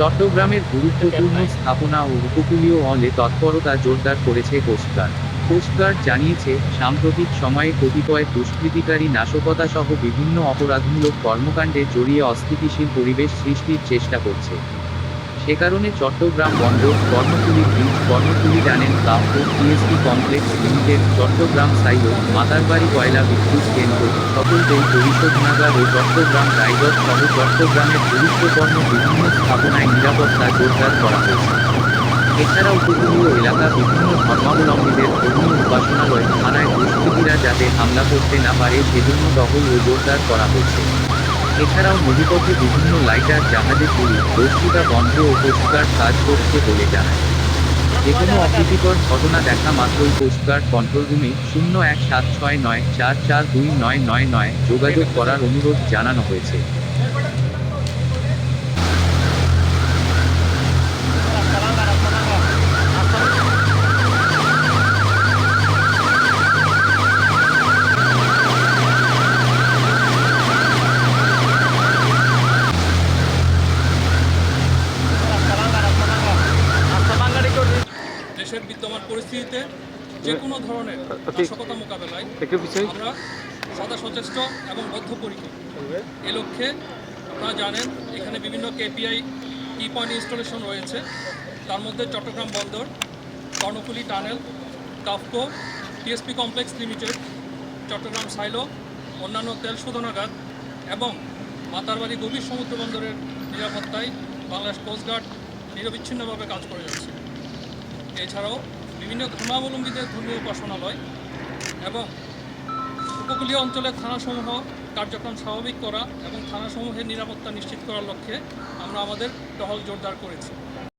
চট্টগ্রামের গুরুত্বপূর্ণ স্থাপনা ও উপকূলীয় অলে তৎপরতা জোরদার করেছে কোস্টগার্ড কোস্টগার্ড জানিয়েছে সাম্প্রতিক সময়ে কতিপয় দুষ্কৃতিকারী নাশকতাসহ বিভিন্ন অপরাধমূলক কর্মকাণ্ডে জড়িয়ে অস্থিতিশীল পরিবেশ সৃষ্টির চেষ্টা করছে। সে কারণে চট্টগ্রাম বন্দর, কর্ণফুলী ব্রিজ কর্ণফুলী ডানেল ক্লাব ও TSP complex limited Chattogram silo Matarbari কয়লা বিদ্যুৎ কেন্দ্র সকলকেই পরিশোধনাগার ও চট্টগ্রাম রায়গঞ্জ সহ চট্টগ্রামের গুরুত্বপূর্ণ বিভিন্ন স্থাপনায় নিরাপত্তা জোরদার করা হয়েছে। এছাড়া উপকূলীয় এলাকা বিভিন্ন ধর্মাবলম্বীদের ধর্মীয় উপাসনালয়, থানায় দুষ্কৃতীরা যাতে হামলা করতে না পারে, সেজন্য টহল ও জোরদার করা হয়েছে। এছাড়াও নদীপথে বিভিন্ন লাইটার, জাহাজে পুরি বস্তুটা বন্ধ ও কোস্টগার্ড কাজ করছে বলে জানায়। যে কোনো অপ্রীতিকর ঘটনা দেখা মাত্রই কোস্টগার্ড কন্ট্রোল রুমে শূন্য এক সাত ছয় নয় চার চার দুই নয় নয় নয় যোগাযোগ করার অনুরোধ জানানো হয়েছে। দেশের বিদ্যমান পরিস্থিতিতে যে কোনো ধরনের নাশকতা মোকাবেলায় আমরা সদা সচেষ্ট এবং বদ্ধপরিকর। এ লক্ষ্যে আপনারা জানেন এখানে বিভিন্ন কেপিআই কি পয়েন্ট ইনস্টলেশন রয়েছে। তার মধ্যে চট্টগ্রাম বন্দর Karnaphuli tunnel KAFCO TSP complex limited Chattogram silo অন্যান্য তেল শোধনাগার এবং মাতারবাড়ি গভীর সমুদ্র বন্দরের নিরাপত্তায় বাংলাদেশ কোস্টগার্ড নিরবিচ্ছিন্নভাবে কাজ করে যাচ্ছে। এছাড়াও বিভিন্ন ধর্মাবলম্বীদের ধর্মীয় উপাসনালয় এবং উপকূলীয় অঞ্চলের থানাসমূহ কার্যক্রম স্বাভাবিক করা এবং থানাসমূহের নিরাপত্তা নিশ্চিত করার লক্ষ্যে আমরা আমাদের টহল জোরদার করেছি।